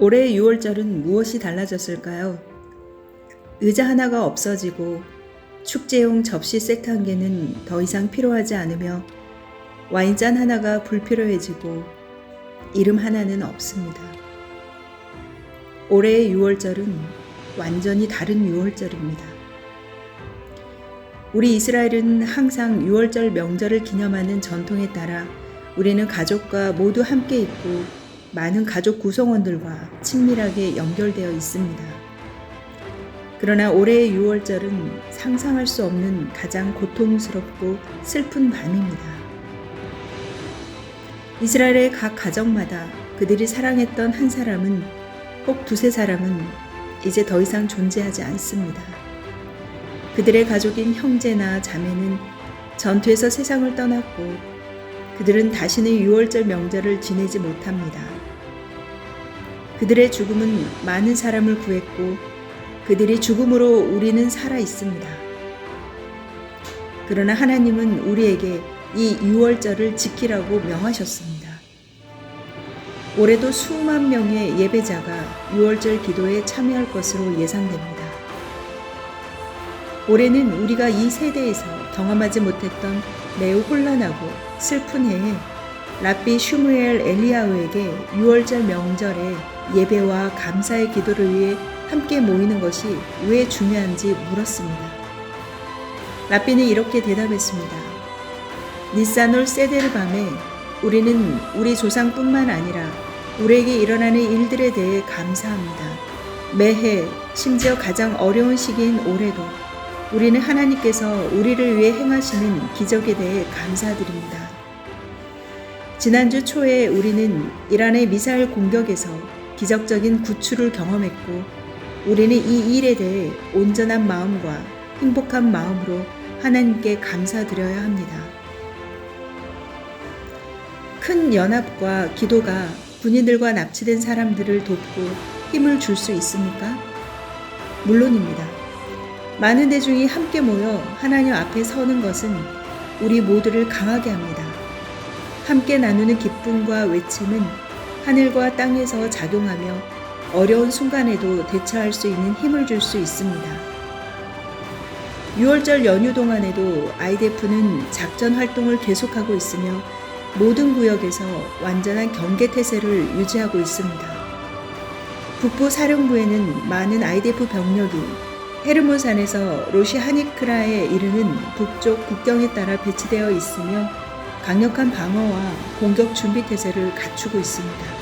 올해의 6월절은 무엇이 달라졌을까요? 의자 하나가 없어지고 축제용 접시 세트 한 개는 더 이상 필요하지 않으며 와인잔 하나가 불필요해지고 이름 하나는 없습니다. 올해의 6월절은 완전히 다른 6월절입니다. 우리 이스라엘은 항상 6월절 명절을 기념하는 전통에 따라 우리는 가족과 모두 함께 있고 많은 가족 구성원들과 친밀하게 연결되어 있습니다. 그러나 올해의 6월절은 상상할 수 없는 가장 고통스럽고 슬픈 밤입니다. 이스라엘의 각 가정마다 그들이 사랑했던 한 사람은 혹 두세 사람은 이제 더 이상 존재하지 않습니다. 그들의 가족인 형제나 자매는 전투에서 세상을 떠났고 그들은 다시는 6월절 명절을 지내지 못합니다. 그들의 죽음은 많은 사람을 구했고 그들이 죽음으로 우리는 살아 있습니다. 그러나 하나님은 우리에게 이 6월절을 지키라고 명하셨습니다. 올해도 수만 명의 예배자가 6월절 기도에 참여할 것으로 예상됩니다. 올해는 우리가 이 세대에서 경험하지 못했던 매우 혼란하고 슬픈 해에 라비 슈무엘 엘리야우에게 6월절 명절에 예배와 감사의 기도를 위해 함께 모이는 것이 왜 중요한지 물었습니다. 라비는 이렇게 대답했습니다. 니사놀 세데르 밤에 우리는 우리 조상뿐만 아니라 우리에게 일어나는 일들에 대해 감사합니다. 매해, 심지어 가장 어려운 시기인 올해도 우리는 하나님께서 우리를 위해 행하시는 기적에 대해 감사드립니다. 지난주 초에 우리는 이란의 미사일 공격에서 기적적인 구출을 경험했고 우리는 이 일에 대해 온전한 마음과 행복한 마음으로 하나님께 감사드려야 합니다. 큰 연합과 기도가 군인들과 납치된 사람들을 돕고 힘을 줄 수 있습니까? 물론입니다. 많은 대중이 함께 모여 하나님 앞에 서는 것은 우리 모두를 강하게 합니다. 함께 나누는 기쁨과 외침은 하늘과 땅에서 작용하며 어려운 순간에도 대처할 수 있는 힘을 줄 수 있습니다. 6월절 연휴 동안에도 IDF는 작전 활동을 계속하고 있으며 모든 구역에서 완전한 경계 태세를 유지하고 있습니다. 북부 사령부에는 많은 IDF 병력이 헤르몬산에서 로시 하니크라에 이르는 북쪽 국경에 따라 배치되어 있으며 강력한 방어와 공격 준비 태세를 갖추고 있습니다.